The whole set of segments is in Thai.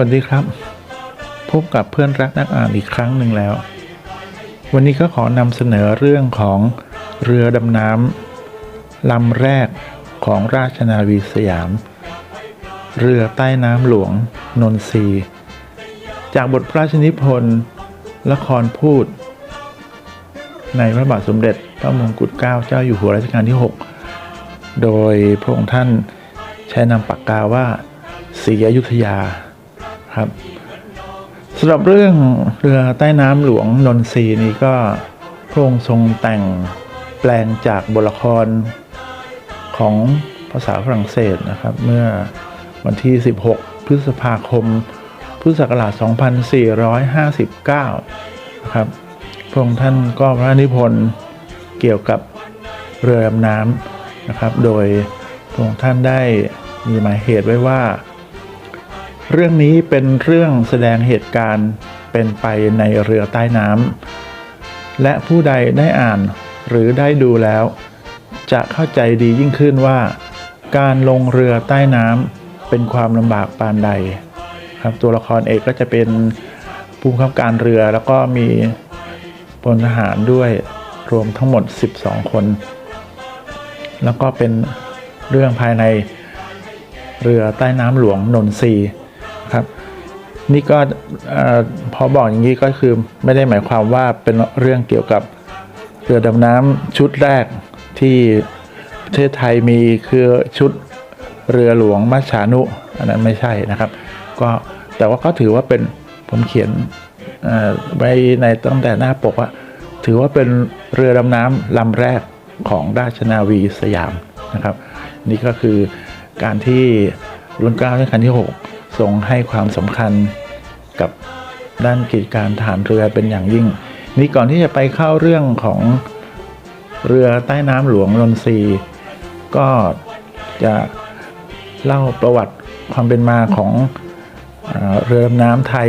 วัสดีครับ พบกับเพื่อนรักนักอ่านอีกครั้งหนึ่งแล้ว วันนี้ก็ขอนำเสนอเรื่องของเรือดำน้ำลำแรกของราชนาวีสยาม เรือใต้น้ำหลวงนนทรีจากบทพระราชนิพนธ์ละครพูด ในพระบาทสมเด็จพระมงกุฎเกล้าเจ้าอยู่หัวรัชกาลที่ 6 โดยพระองค์ท่านใช้นามปากกาว่าศรีอยุธยา ครับสำหรับเรื่องเรือใต้น้ำหลวงนนทรีนี้ก็พระองค์ทรงแต่งแปลงจากบทละครของภาษาฝรั่งเศสนะครับ เมื่อวันที่ 16 พฤษภาคม พุทธศักราช 2459นะครับ พระองค์ท่านก็พระนิพนธ์เกี่ยวกับเรือดำน้ำนะครับ โดยพระองค์ท่านได้มีหมายเหตุไว้ว่า เรื่องนี้เป็นเรื่องแสดงเหตุการณ์เป็นไปในเรือใต้น้ำและผู้ใดได้อ่านหรือได้ดูแล้ว จะเข้าใจดียิ่งขึ้นว่า การลงเรือใต้น้ำเป็นความลำบากปานใด ครับตัวละครเอกก็จะเป็นผู้บังคับการเรือแล้วก็มีพลทหารด้วยรวมทั้งหมด 12 คน แล้วก็เป็นเรื่องภายในเรือใต้น้ำหลวงนนทรี ครับ นี่ก็พอบอกอย่างนี้ก็คือไม่ได้หมายความว่าเป็นเรื่องเกี่ยวกับเรือดำน้ำชุดแรกที่ประเทศไทยมีคือชุดเรือหลวงมัชานุ อันนั้นไม่ใช่นะครับ ก็แต่ว่าก็ถือว่าเป็นผมเขียนไว้ในตั้งแต่หน้าปกว่า ถือว่าเป็นเรือดำน้ำลำแรกของราชนาวีสยามนะครับ นี่ก็คือการที่รุ่นเกล้ารัชกาลที่ 6 ทรงให้ความสำคัญกับด้านกิจการฐานเรือเป็นอย่างยิ่ง นี่ก่อนที่จะไปเข้าเรื่องของเรือใต้น้ำหลวงนนทรีก็จะเล่าประวัติความเป็นมาของเรือดำน้ำไทย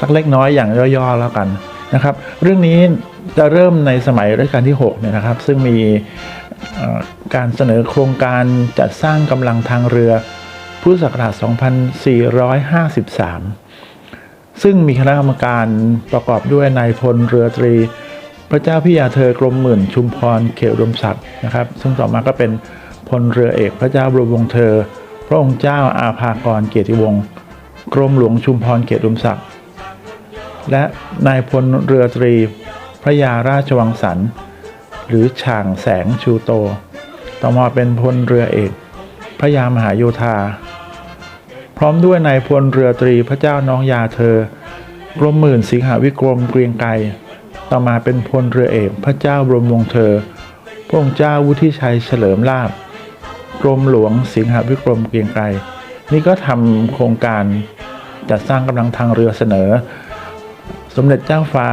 สักเล็กน้อยอย่างย่อๆแล้วกันนะครับ เรื่องนี้จะเริ่มในสมัยรัชกาลที่6เนี่ยนะครับ ซึ่งมีการเสนอโครงการจัดสร้างกำลังทางเรือ พุทธศักราช 2453 ซึ่งมีคณะกรรมการประกอบด้วยนายพลเรือตรี พระเจ้าพิยาเธอกรมหมื่นชุมพรเขตอุดมศักดิ์นะครับ ซึ่งต่อมาก็เป็นพลเรือเอกพระเจ้าบรมวงศ์เธอ พระองค์เจ้าอาภากรเกียรติวงศ์กรมหลวงชุมพรเขตอุดมศักดิ์และนายพลเรือตรี พระยาราชวังสรรหรือช่างแสงชูโต ต่อมาเป็นพลเรือเอก พระยามหาโยธา ร้อมด้วยนายพลเรือตรีพระเจ้าน้องยาเธอกรมหมื่นสิงหาวิกรมเกรียงไกรต่อมาเป็นพลเรือเอกพระเจ้าบรมวงศ์เธอ พระองค์เจ้าวุฒิชัยเฉลิมลาภกรมหลวงสิงหาวิกรมเกรียงไกรนี่ก็ทำโครงการจัดสร้างกำลังทางเรือเสนอ สมเด็จเจ้าฟ้า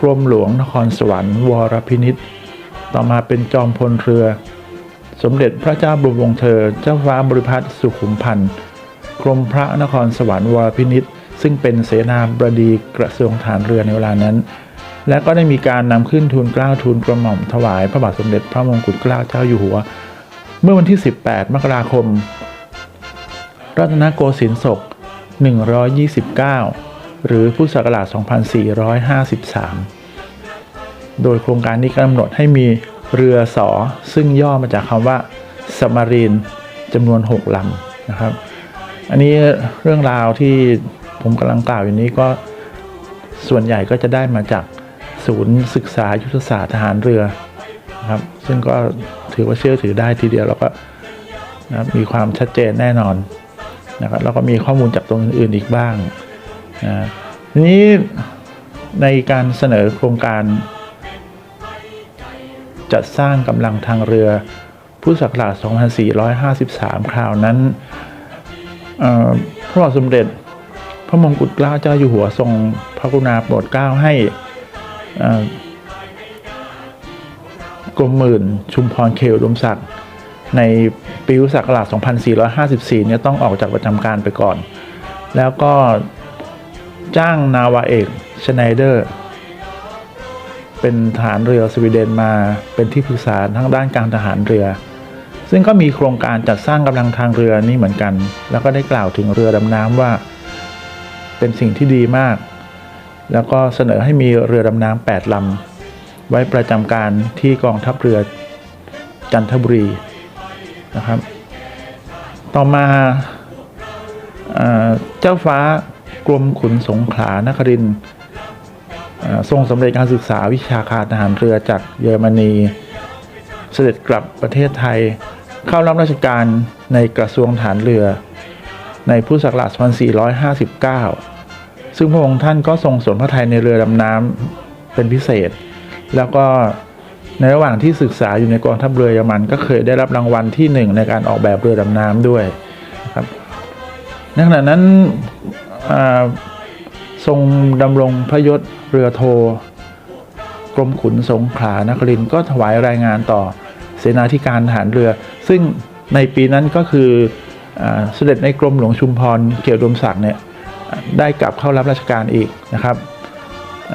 กรมหลวงนครสวรรค์วรพินิษต่อมาเป็นจอมพลเรือ สมเด็จพระเจ้าบรมวงศ์เธอ เจ้าฟ้าบริพัตรสุขุมพันธ์ กรมพระนครสวรรค์วรพินิษซึ่งเป็นเสนาบดีกระทรวงฐานเรือในเวลานั้น และก็ได้มีการนำขึ้นทูลเกล้าทูลกระหม่อมถวาย พระบาทสมเด็จพระมงกุฎเกล้าเจ้าอยู่หัว เมื่อวันที่ 18 มกราคม รัตนโกสินทร์ศก 129 หรือพุทธศักราช 2453 โดยโครงการนี้กำหนดให้มี เรือสอซึ่งย่อมาจากคำว่าสมารีนจำนวน6ลำนะครับ อันนี้เรื่องราวที่ผมกำลังกล่าวอยู่นี้ก็ส่วนใหญ่ก็จะได้มาจากศูนย์ศึกษายุทธศาสตร์ทหารเรือนะครับซึ่งก็ถือว่าเชื่อถือได้ทีเดียวแล้วก็นะมีความชัดเจนแน่นอนนะครับแล้วก็มีข้อมูลจากตรงอื่นๆอีกบ้างนะทีนี้ในการเสนอโครงการ จัดสร้างกำลังทางเรือพุทธศักราช 2453 คราวนั้นพระบาทสมเด็จ พระมงกุฎเกล้าเจ้าอยู่หัวทรงพระกรุณาโปรดเกล้าให้กรมหมื่นชุมพรเขตอุดมศักดิ์ในปีพุทธศักราช 2454 เนี่ยต้องออกจากประจำการไปก่อน แล้วก็จ้างนาวาเอกชไนเดอร์ เป็นทหารเรือสวีเดนมาเป็นที่ปรึกษาทั้งด้านการทหารเรือ ซึ่งก็มีโครงการจัดสร้างกำลังทางเรือนี่เหมือนกัน แล้วก็ได้กล่าวถึงเรือดำน้ำว่า เป็นสิ่งที่ดีมาก แล้วก็เสนอให้มีเรือดำน้ำ8ลำไว้ประจำการที่กองทัพเรือจันทบุรีนะครับ ต่อมาเจ้าฟ้ากรมขุนสงขลานครินทร์ ทรงสำเร็จการศึกษาวิชาการทหารเรือจากเยอรมนี เสด็จกลับประเทศไทย เข้ารับราชการในกระทรวงฐานเรือ ในพุทธศักราช 2459 ซึ่งพระองค์ท่านก็ทรงสนพระไทยในเรือดำน้ำเป็นพิเศษ แล้วก็ในระหว่างที่ศึกษาอยู่ในกองทัพเรือเยอรมันก็เคยได้รับรางวัลที่หนึ่งในการออกแบบเรือดำน้ำด้วยนะครับในขณะนั้น ทรงดำรงพระยศเรือโท กรมขุนสงขลานครินก็ถวายรายงานต่อเสนาธิการทหารเรือ ซึ่งในปีนั้นก็คือเสด็จในกรมหลวงชุมพรเกี่ยวดมศักดิ์เนี่ยได้กลับเข้ารับราชการอีกนะครับ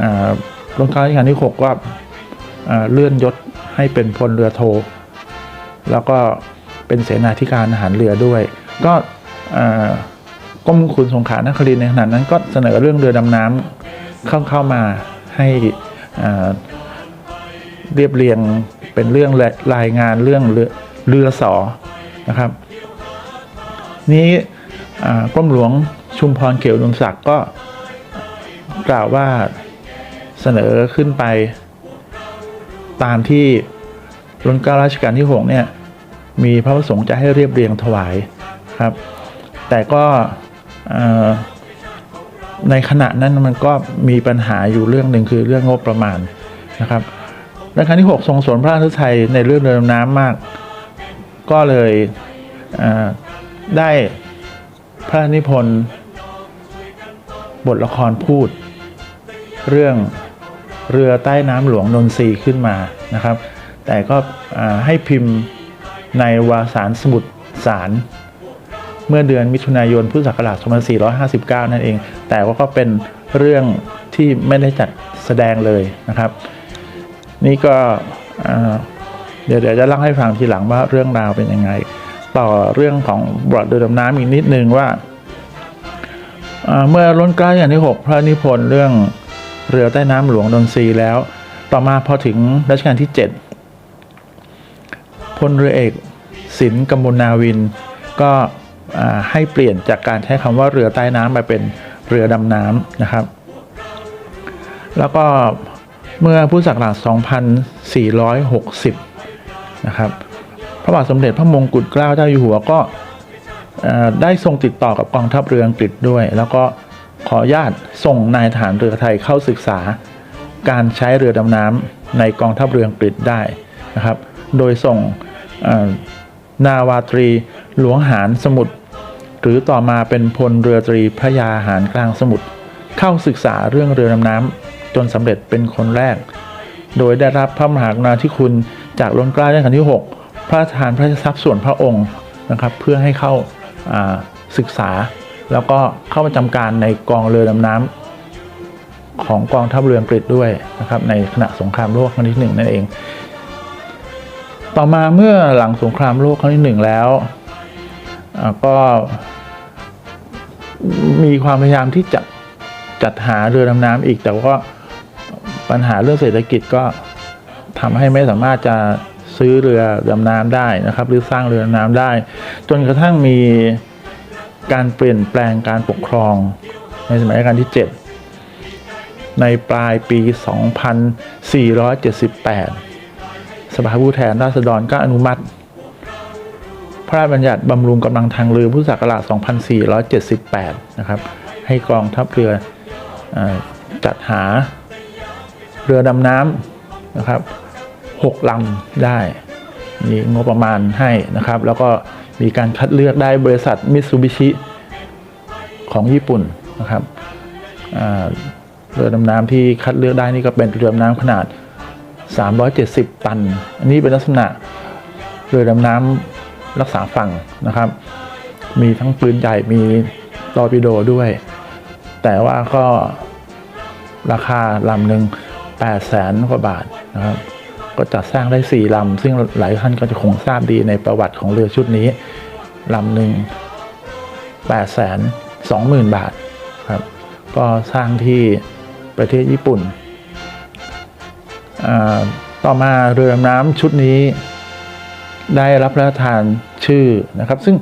อ่ารัชกาลที่ 6 ก็เลื่อนยศให้เป็นพลเรือโท แล้วก็เป็นเสนาธิการทหารเรือด้วย ก็ กรมขุนสงขานครินในขณะนั้นก็เสนอเรื่องเรือดำน้ำเข้าเข้ามาให้เรียบเรียงเป็นเรื่องรายงานเรื่องเรือเรือสอนะครับ นี้กรมหลวงชุมพรเขียวอุมศักดิ์ก็กล่าวว่าเสนอขึ้นไป ตามที่รัชกาลรัชกาลที่6เนี่ยมีพระประสงค์จะให้เรียบเรียงถวายครับ แต่ก็ ในขณะนั้นมันก็มีปัญหาอยู่เรื่องหนึ่งคือเรื่องงบประมาณนะครับรัชกาลที่ 6 ทรงสนพระราชไทยในเรื่องเรือดำน้ำมาก ก็เลยได้พระนิพนธ์บทละครพูด เรื่องเรือใต้น้ำหลวงนนทรีขึ้นมานะครับ แต่ก็ให้พิมพ์ในวาสารสมุดสาร เมื่อเดือนมิถุนายนพุทธศักราช 2459 นั่นเอง แต่ว่าก็เป็นเรื่องที่ไม่ได้จัดแสดงเลยนะครับ นี่ก็เดี๋ยวเดี๋ยวจะเล่าให้ฟังทีหลังว่าเรื่องราวเป็นยังไง ต่อเรื่องของบอดเรือดำน้ำอีกนิดนึงว่า เมื่อล้นเกล้าอย่างที่ 6 พระนิพนธ์เรื่องเรือใต้น้ำหลวงดนทรีแล้ว ต่อมาพอถึงรัชกาลที่ 7พลเรือเอกสินกำมลนาวิน ก็ ให้เปลี่ยนจากการใช้คำว่าเรือใต้น้ำมาเป็นเรือดำน้ำนะครับ แล้วก็เมื่อพุทธศักราช 2460 นะครับ พระบาทสมเด็จพระมงกุฎเกล้าเจ้าอยู่หัวก็ได้ทรงติดต่อกับกองทัพเรืออังกฤษด้วย แล้วก็ขออนุญาตส่งนายทหารเรือไทยเข้าศึกษา การใช้เรือดำน้ำในกองทัพเรืออังกฤษได้นะครับ โดยส่งนาวาตรีหลวงหารสมุทร หรือต่อมาเป็นพลเรือตรีพระยาหารกลางสมุทรเข้าศึกษาเรื่องเรือดำน้ำจนสำเร็จเป็นคนแรก โดยได้รับพระมหากรุณาธิคุณจากล้นเกล้ารัชกาลที่ 6 พระราชทานพระราชทรัพย์ส่วนพระองค์นะครับ เพื่อให้เข้าาศึกษา แล้วก็เข้าประจำการในกองเรือดำน้ำของกองทัพเรืออังกฤษด้วยนะครับ ในขณะสงครามโลกครั้งที่หนึ่งนั่นเอง ต่อมาเมื่อหลังสงครามโลกครั้งที่หนึ่งแล้วก็ มีความพยายามที่จะจัดหาเรือดำน้ำอีก แต่ว่าปัญหาเรื่องเศรษฐกิจก็ทำให้ไม่สามารถจะซื้อเรือดำน้ำได้นะครับ หรือสร้างเรือดำน้ำได้ จนกระทั่งมีการเปลี่ยนแปลงการปกครอง ในสมัยรัชกาลที่ 7 ในปลายปี 2478 สภาผู้แทนราษฎรก็อนุมัติ ระราชบัญญัติบำรุงกำลังทางเรือพุทธศักราช 2478 นะครับ ให้กองทัพเรืออจัดหาเรือดำน้ำนะครับ6ลำได้มีงบประมาณให้นะครับ แล้วก็มีการคัดเลือกได้บริษัทมิตซูบิชิของญี่ปุ่นนะครับเรือดำน้ำที่คัดเลือกได้นี่ก็เป็นเรือดำน้ำขนาด 370 ตัน อันนี้เป็นลักษณะเรือดำน้ำ รักษาฝั่งนะครับ มีทั้งปืนใหญ่มีตอร์ปิโดด้วย แต่ว่าก็ราคาลำหนึ่ง8แสนกว่าบาทนะครับ ก็จัดสร้างได้สี่ลำ ซึ่งหลายท่านก็จะคงทราบดีในประวัติของเรือชุดนี้ลำหนึ่งแปดแสนสองหมื่นบาทครับ ก็สร้างที่ประเทศญี่ปุ่นอ่าต่อมาเรือดำน้ำชุดนี้ ได้รับพระราชทานชื่อนะครับ ซึ่ง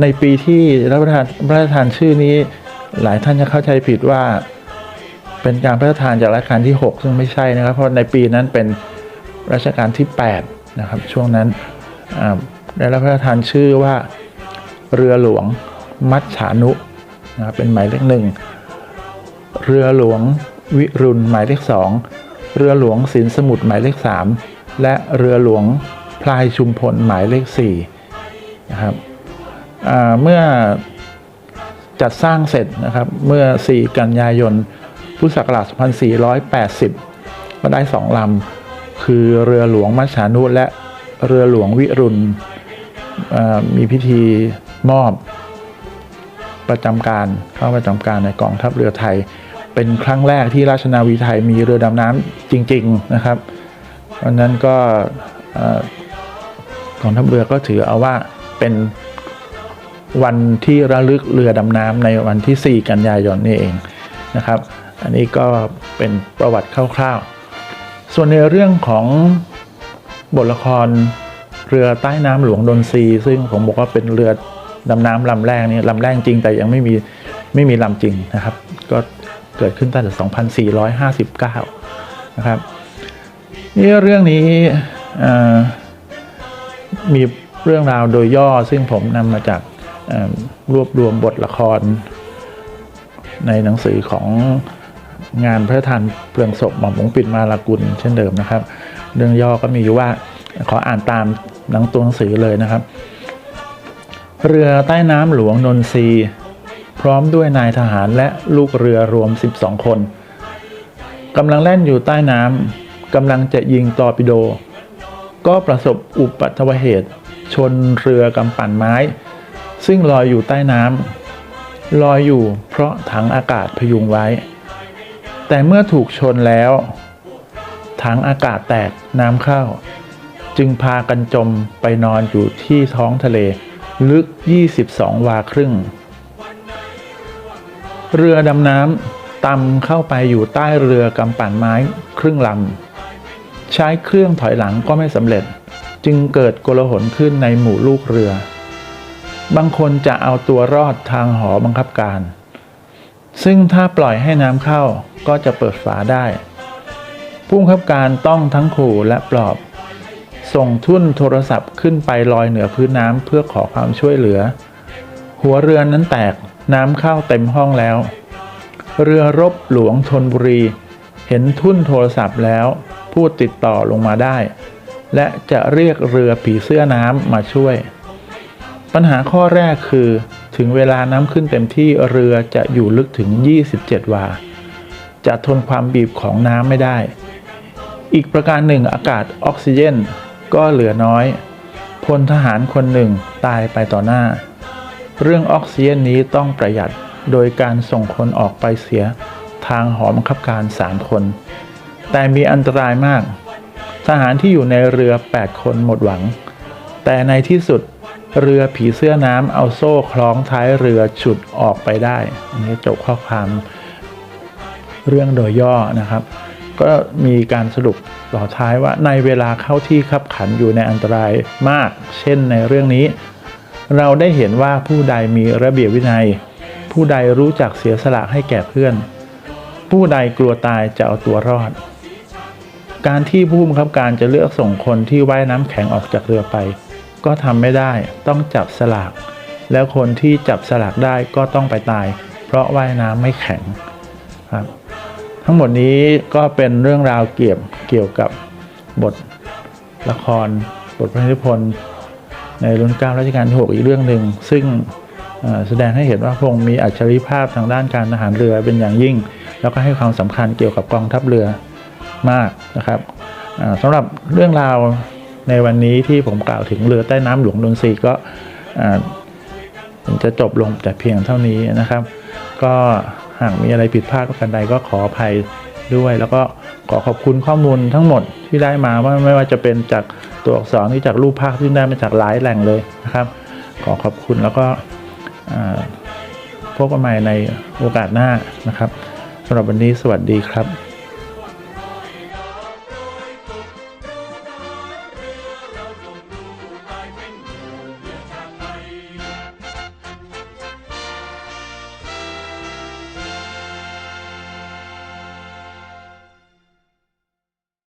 ในปีที่รับพระราชทานพระราชทานชื่อนี้ หลายท่านจะเข้าใจผิดว่า เป็นการพระราชทานจากรัชกาลที่ 6 ซึ่งไม่ใช่นะครับ เพราะในปีนั้นเป็นรัชกาลที่ 8 นะครับ ช่วงนั้นได้รับพระราชทานชื่อว่าเรือหลวงมัจฉานุนะครับเป็นหมายเลขหนึ่งเรือหลวงวิรุณหมายเลขสองเรือหลวงสินสมุทรหมายเลขสามและเรือหลวง พลายชุมพลหมายเลขสี่นะครับเมื่อจัดสร้างเสร็จนะครับ เมื่อ 4 กันยายน พุทธศักราช 2480 ก็ได้สองลำ คือเรือหลวงมัชชานุและเรือหลวงวิรุณมีพิธีมอบประจำการเข้าประจำการในกองทัพเรือไทย เป็นครั้งแรกที่ราชนาวีไทยมีเรือดำน้ำจริง ๆ นะครับวันนั้นก็ องทัพเรือก็ถือเอาว่าเป็นวันที่ระลึกเรือดำน้ำในวันที่ 4 กันยายนนี่เองนะครับ อันนี้ก็เป็นประวัติคร่าวๆ ส่วนในเรื่องของบทละครเรือใต้น้ำหลวงดนซี ซึ่งผมบอกว่าเป็นเรือดำน้ำลำแรกนี่ลำแรกจริงแต่ยังไม่มีไม่มีลำจริงนะครับ ก็เกิดขึ้นตั้งแต่ 2459 นะครับนี่เรื่องนี้อ่อ มีเรื่องราวโดยย่อซึ่งผมนำมาจากรวบรวมบทละคร ในหนังสือของงานพระทานเพลิงศพหม่อมหลวงปิ่นมาลากุลเช่นเดิมนะครับ เรื่องย่อก็มีอยู่ว่าขออ่านตามหนังตัวหนังสือเลยนะครับ เรือใต้น้ำหลวงนนทรีพร้อมด้วยนายทหารและลูกเรือรวม 12 คนกำลังแล่นอยู่ใต้น้ำกำลังจะยิงตอร์ปิโด ก็ประสบอุบัติเหตุ ชนเรือกำปั่นไม้ ซึ่งลอยอยู่ใต้น้ำลอยอยู่เพราะถังอากาศพยุงไว้ แต่เมื่อถูกชนแล้ว ถังอากาศแตกน้ำเข้า จึงพากันจมไปนอนอยู่ที่ท้องทะเลลึก 22 วาครึ่ง เรือดำน้ำตำเข้าไปอยู่ใต้เรือกำปั่นไม้ครึ่งลำ ใช้เครื่องถอยหลังก็ไม่สำเร็จ จึงเกิดโกลาหลขึ้นในหมู่ลูกเรือ บางคนจะเอาตัวรอดทางหอบังคับการ ซึ่งถ้าปล่อยให้น้ำเข้าก็จะเปิดฝาได้ผู้บังคับการต้องทั้งขู่และปลอบ ส่งทุ่นโทรศัพท์ขึ้นไปลอยเหนือพื้นน้ำเพื่อขอความช่วยเหลือ หัวเรือนั้นแตกน้ำเข้าเต็มห้องแล้ว เรือรบหลวงธนบุรี เห็นทุ่นโทรศัพท์แล้ว พูดติดต่อลงมาได้ และจะเรียกเรือผีเสื้อน้ำมาช่วย ปัญหาข้อแรกคือ ถึงเวลาน้ำขึ้นเต็มที่เรือจะอยู่ลึกถึง 27 วา จะทนความบีบของน้ำไม่ได้ อีกประการหนึ่งอากาศออกซิเจนก็เหลือน้อยพลทหารคนหนึ่งตายไปต่อหน้า เรื่องออกซิเจนนี้ต้องประหยัดโดยการส่งคนออกไปเสียทางหอมคับการ3คน แต่มีอันตรายมาก ทหารที่อยู่ในเรือ 8 คนหมดหวัง แต่ในที่สุดเรือผีเสื้อน้ำเอาโซ่คล้องท้ายเรือฉุดออกไปได้อันนี้จบข้อความเรื่องโดยย่อนะครับ ก็มีการสรุปต่อท้ายว่าในเวลาเข้าที่ขับขันอยู่ในอันตรายมาก เช่นในเรื่องนี้ เราได้เห็นว่าผู้ใดมีระเบียบวินัย ผู้ใดรู้จักเสียสละให้แก่เพื่อน ผู้ใดกลัวตายจะเอาตัวรอด การที่ผู้บังคับการจะเลือกส่งคนที่ว่ายน้ำแข็งออกจากเรือไป ก็ทำไม่ได้ต้องจับสลาก แล้วคนที่จับสลากได้ก็ต้องไปตาย เพราะว่ายน้ำไม่แข็งครับทั้งหมดนี้ก็เป็นเรื่องราวเกี่ยวเกี่ยวกับบทละคร บทพระนิพนธ์ในรุ่นเก้ารัชกาลที่หกอีกเรื่องหนึ่งซึ่งแสดงให้เห็นว่าพระองค์มีอัจฉริภาพทางด้านการทหารเรือเป็นอย่างยิ่ง แล้วก็ให้ความสำคัญเกี่ยวกับกองทัพเรือ มากนะครับสำหรับเรื่องราวในวันนี้ที่ผมกล่าวถึงเรือใต้น้ำหลวงดนทรีก็จะจบลงแต่เพียงเท่านี้นะครับ ก็หากมีอะไรผิดพลาดประการใดก็ขออภัยด้วย แล้วก็ขอขอบคุณข้อมูลทั้งหมดที่ได้มาว่าไม่ว่าจะเป็นจากตัวอักษรที่จากรูปภาพที่ได้มาจากหลายแหล่งเลยนะครับ ขอขอบคุณแล้วก็พบกันใหม่ในโอกาสหน้านะครับสำหรับวันนี้สวัสดีครับ